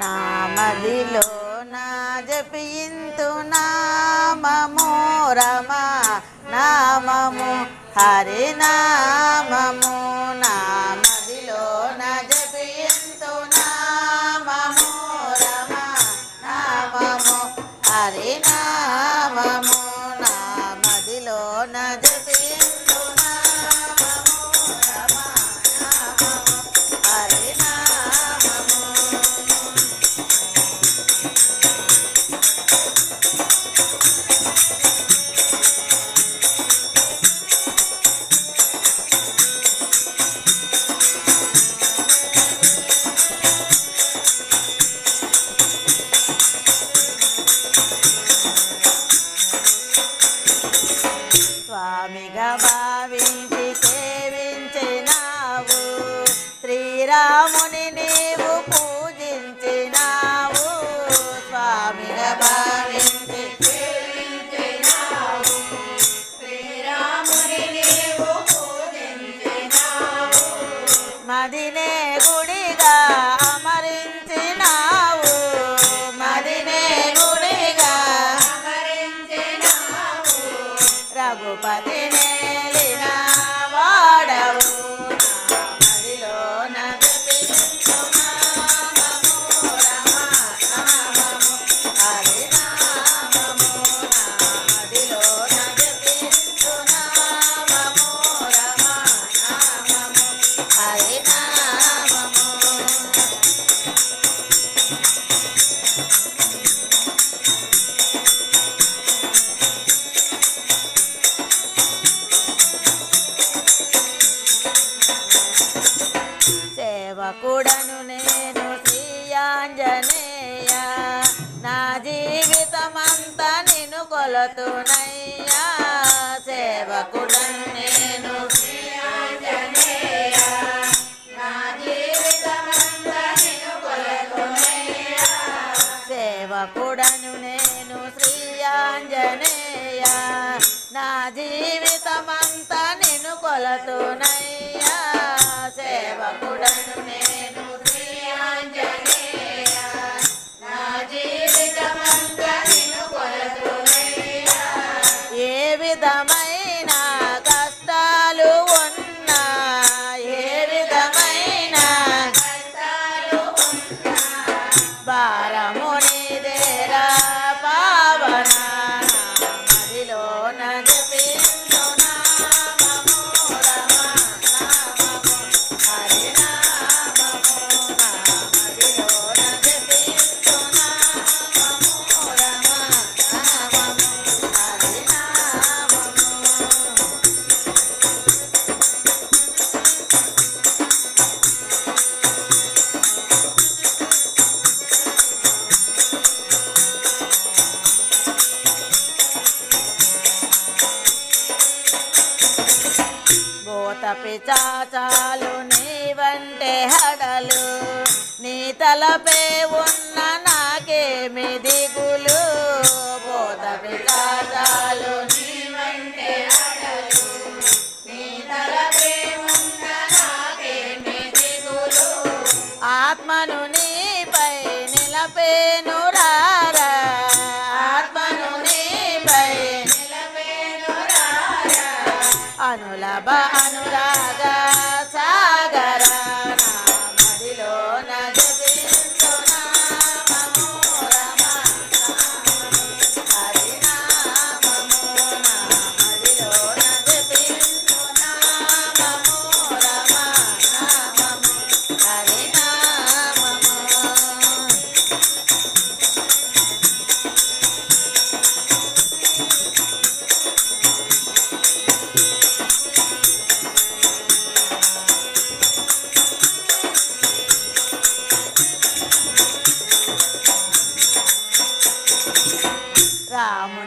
నామదిలో నా జపింతు నామము నామము హరినా amiga va. nobody ఆంజనేయ నా జీవితమంతా నిన్ను కొలతునయ్యా. సేవకుడన్ నేను. సేవకుడను నేను శ్రీ ఆంజనేయ నా జీవితమంతా నిన్ను కొలతునయ్యా. సేవకుడ తపి చాచాలు నీ వంటే హడలు. నీ తలపే ఉన్న నాకేమి దిగులు. భూత పిచాచాలు ba anura Mama.